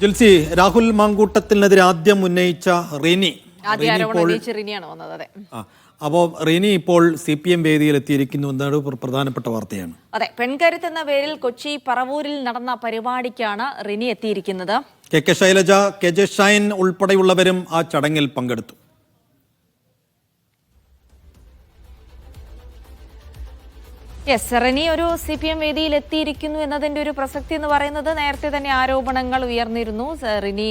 ജിൽസി രാഹുൽ മാങ്കൂട്ടത്തിനെതിരെ ആദ്യം ഉന്നയിച്ച റിനി. അപ്പോൾ റിനി ഇപ്പോൾ സി പി എം വേദിയിൽ എത്തിയിരിക്കുന്നു എന്നാണ് പ്ര- പ്രധാനപ്പെട്ട വാർത്തയാണ്. അതെ പെൺകരുത്ത് എന്ന പേരിൽ കൊച്ചി പറവൂരിൽ നടന്ന പരിപാടിക്കാണ് റിനി എത്തിയിരിക്കുന്നത്. K K Shailaja K J Shine ഉൾപ്പെടെയുള്ളവരും ആ ചടങ്ങിൽ പങ്കെടുത്തു. യെസ് റെനി ഒരു സി പി എം വേദിയിൽ എത്തിയിരിക്കുന്നു എന്നതിന്റെ ഒരു പ്രസക്തി എന്ന് പറയുന്നത് നേരത്തെ തന്നെ ആരോപണങ്ങൾ ഉയർന്നിരുന്നു. റിനി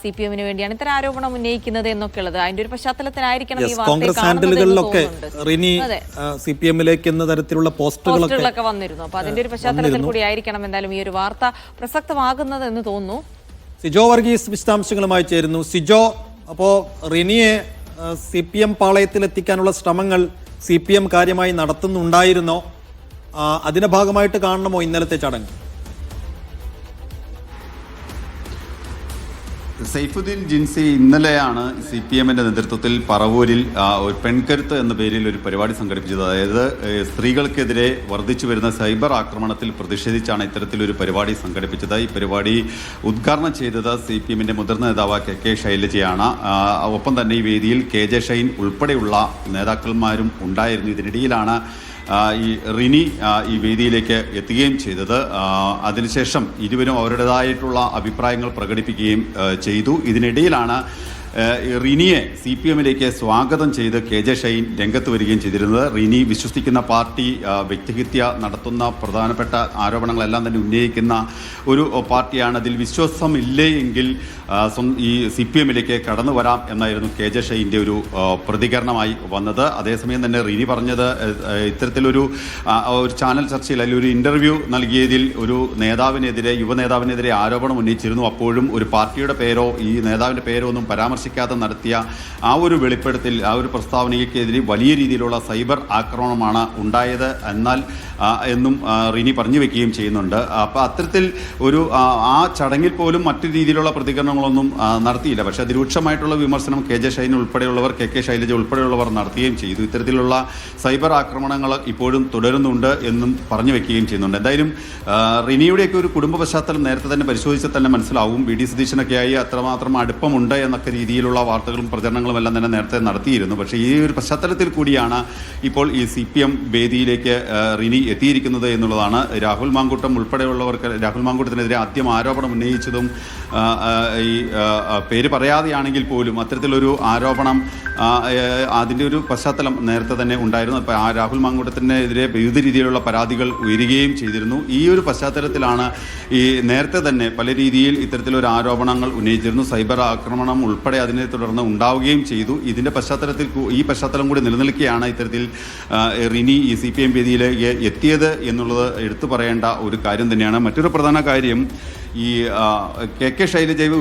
സി പി എമ്മിന് വേണ്ടിയാണ് ഇത്തരം ആരോപണം ഉന്നയിക്കുന്നത് എന്നൊക്കെ ഉള്ളത് അതിന്റെ ഒരു പശ്ചാത്തലത്തിലായിരിക്കണം ഈ കോൺഗ്രസ് ഹാൻഡിലുകളിലൊക്കെ റിനി സി പി എമ്മിലേക്ക് എന്ന തരത്തിലുള്ള പോസ്റ്റുകളൊക്കെ പോസ്റ്ററുകളൊക്കെ വന്നിരുന്നു. അപ്പൊ അതിന്റെ ഒരു പശ്ചാത്തലത്തിൽ കൂടി ആയിരിക്കണം എന്തായാലും ഈ ഒരു വാർത്ത പ്രസക്തമാകുന്നത് എന്ന് തോന്നുന്നു. സിജോ വർഗീസ് വിശദാംശങ്ങളുമായി ചേരുന്നു. സിജോ അപ്പോ റിനിയെ സി പി എം പാളയത്തിൽ എത്തിക്കാനുള്ള ശ്രമങ്ങൾ സി പി എം കാര്യമായി നടത്തുന്നുണ്ടായിരുന്നോ? അതിന്റെ ഭാഗമായിട്ട് കാണണമോ ഇന്നലത്തെ ചടങ്ങ്? സൈഫുദ്ദീൻ ജിൻസി ഇന്നലെയാണ് സി പി എമ്മിന്റെ നേതൃത്വത്തിൽ പറവൂരിൽ ഒരു പെൺകരുത്ത് എന്ന പേരിൽ ഒരു പരിപാടി സംഘടിപ്പിച്ചത്. അതായത് സ്ത്രീകൾക്കെതിരെ വർദ്ധിച്ചു വരുന്ന സൈബർ ആക്രമണത്തിൽ പ്രതിഷേധിച്ചാണ് ഇത്തരത്തിലൊരു പരിപാടി സംഘടിപ്പിച്ചത്. ഈ പരിപാടി ഉദ്ഘാടനം ചെയ്തത് സി പി എമ്മിന്റെ മുതിർന്ന നേതാവ് കെ കെ ശൈലജയാണ്. ഒപ്പം തന്നെ ഈ വേദിയിൽ കെ ജെ ഷൈൻ ഉൾപ്പെടെയുള്ള നേതാക്കന്മാരും ഉണ്ടായിരുന്നു. ഇതിനിടയിലാണ് ഈ റിനി ഈ വേദിയിലേക്ക് എത്തുകയും ചെയ്തത്. അതിനുശേഷം ഇരുവരും അവരുടേതായിട്ടുള്ള അഭിപ്രായങ്ങൾ പ്രകടിപ്പിക്കുകയും ചെയ്തു. ഇതിനിടയിലാണ് റിനിയെ സി പി എമ്മിലേക്ക് സ്വാഗതം ചെയ്ത് കെ ജെ ഷൈൻ രംഗത്ത് വരികയും ചെയ്തിരുന്നത്. റിനി വിശ്വസിക്കുന്ന പാർട്ടി വ്യക്തിഹത്യ നടത്തുന്ന പ്രധാനപ്പെട്ട ആരോപണങ്ങളെല്ലാം തന്നെ ഉന്നയിക്കുന്ന ഒരു പാർട്ടിയാണ്. അതിൽ വിശ്വാസം ഇല്ലേ എങ്കിൽ ഈ സി പി എമ്മിലേക്ക് കടന്നു വരാം എന്നായിരുന്നു കെ ജെ ഷൈന്റെ ഒരു പ്രതികരണമായി വന്നത്. അതേസമയം തന്നെ റിനി പറഞ്ഞത് ഇത്തരത്തിലൊരു ഒരു ചാനൽ ചർച്ചയിൽ അല്ലെങ്കിൽ ഒരു ഇന്റർവ്യൂ നൽകിയതിൽ ഒരു നേതാവിനെതിരെ യുവ നേതാവിനെതിരെ ആരോപണം ഉന്നയിച്ചിരുന്നു. അപ്പോഴും ഒരു പാർട്ടിയുടെ പേരോ ഈ നേതാവിന്റെ പേരോ ഒന്നും പരാമർശിക്കാതെ നടത്തിയ ആ ഒരു വെളിപ്പെടുത്തൽ ആ ഒരു പ്രസ്താവനയ്ക്കെതിരെ വലിയ രീതിയിലുള്ള സൈബർ ആക്രമണമാണ് ഉണ്ടായത് എന്നാൽ എന്നും റിനി പറഞ്ഞു വെക്കുകയും ചെയ്യുന്നുണ്ട്. അപ്പോൾ അത്തരത്തിൽ ഒരു ആ, ചടങ്ങിൽ പോലും മറ്റു രീതിയിലുള്ള പ്രതികരണങ്ങളൊന്നും നടത്തിയില്ല. പക്ഷേ അതിരൂക്ഷമായിട്ടുള്ള വിമർശനം കെ ജെ ഷൈൻ ഉൾപ്പെടെയുള്ളവർ കെ കെ ശൈലജ ഉൾപ്പെടെയുള്ളവർ നടത്തുകയും ചെയ്തു. ഇത്തരത്തിലുള്ള സൈബർ ആക്രമണങ്ങൾ ഇപ്പോഴും തുടരുന്നുണ്ട് എന്നും പറഞ്ഞു വെക്കുകയും ചെയ്യുന്നുണ്ട്. എന്തായാലും റിനിയുടെയൊക്കെ ഒരു കുടുംബ പശ്ചാത്തലം നേരത്തെ തന്നെ പരിശോധിച്ചാൽ തന്നെ മനസ്സിലാവും. വി ഡി സതീശനൊക്കെയായി അത്രമാത്രം അടുപ്പമുണ്ട് എന്നൊക്കെ രീതിയിലുള്ള വാർത്തകളും പ്രചരണങ്ങളും എല്ലാം തന്നെ നേരത്തെ നടത്തിയിരുന്നു. പക്ഷേ ഈ ഒരു പശ്ചാത്തലത്തിൽ കൂടിയാണ് ഇപ്പോൾ ഈ സി പി എം വേദിയിലേക്ക് റിനി എത്തിയിരിക്കുന്നത് എന്നുള്ളതാണ്. രാഹുൽ മാങ്കൂട്ടം ഉൾപ്പെടെയുള്ളവർക്ക് രാഹുൽ മാങ്കൂട്ടത്തിനെതിരെ ആദ്യം ആരോപണം ഉന്നയിച്ചതും ഈ പേര് പറയാതെയാണെങ്കിൽ പോലും അത്തരത്തിലൊരു ആരോപണം അതിന്റെ ഒരു പശ്ചാത്തലം നേരത്തെ തന്നെ ഉണ്ടായിരുന്നു. അപ്പോൾ ആ രാഹുൽ മാങ്കൂട്ടത്തിനെതിരെ വിവിധ രീതിയിലുള്ള പരാതികൾ ഉയരുകയും ചെയ്തിരുന്നു. ഈ ഒരു പശ്ചാത്തലത്തിലാണ് ഈ നേരത്തെ തന്നെ പല രീതിയിൽ ഇത്തരത്തിലൊരു ആരോപണങ്ങൾ ഉന്നയിച്ചിരുന്നു. സൈബർ ആക്രമണം ഉൾപ്പെടെ അതിനെ തുടർന്ന് ഉണ്ടാവുകയും ചെയ്തു. ഇതിന്റെ പശ്ചാത്തലത്തിൽ ഈ പശ്ചാത്തലം കൂടി നിലനിൽക്കുകയാണ് ഇത്തരത്തിൽ റിനി ഈ സി പി എം വേദിയിലേക്ക് എത്തിയത് എന്നുള്ളത് എടുത്തു പറയേണ്ട ഒരു കാര്യം തന്നെയാണ്. മറ്റൊരു പ്രധാന കാര്യം ഈ കെ കെ ശൈലജൈവ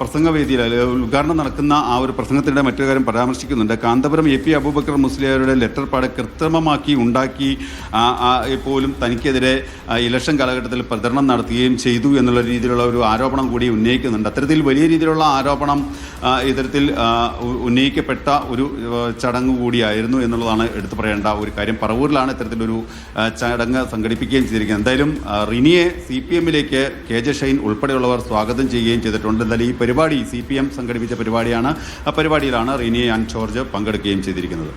പ്രസംഗവേദിയിൽ ഉദ്ഘാടനം നടക്കുന്ന ആ ഒരു പ്രസംഗത്തിന്റെ മറ്റൊരു കാര്യം പരാമർശിക്കുന്നുണ്ട്. കാന്തപുരം എ പി അബൂബക്കർ മുസ്ലിയാരുടെ ലെറ്റർ പാട് കൃത്രിമമാക്കി ഉണ്ടാക്കി പോലും തനിക്കെതിരെ ഇലക്ഷൻ കാലഘട്ടത്തിൽ പ്രചരണം നടത്തുകയും ചെയ്തു എന്നുള്ള രീതിയിലുള്ള ഒരു ആരോപണം കൂടി ഉന്നയിക്കുന്നുണ്ട്. അത്തരത്തിൽ വലിയ രീതിയിലുള്ള ആരോപണം ഇത്തരത്തിൽ ഉന്നയിക്കപ്പെട്ട ഒരു ചടങ്ങ് കൂടിയായിരുന്നു എന്നുള്ളതാണ് എടുത്തു പറയേണ്ട ഒരു കാര്യം. പറവൂരിലാണ് ഇത്തരത്തിലൊരു ചടങ്ങ് സംഘടിപ്പിക്കുകയും ചെയ്തിരിക്കുന്നത്. എന്തായാലും റിനിയെ സി പി എമ്മിലേക്ക് കെ ജെ ഷൈൻ ഉൾപ്പെടെയുള്ളവർ സ്വാഗതം ചെയ്യുകയും ചെയ്തിട്ടുണ്ട്. എന്നാൽ ഈ പരിപാടി സി പി എം സംഘടിപ്പിച്ച പരിപാടിയാണ്. ആ പരിപാടിയിലാണ് റിനി ആൻഡ് ജോർജ് പങ്കെടുക്കുകയും ചെയ്തിരിക്കുന്നത്.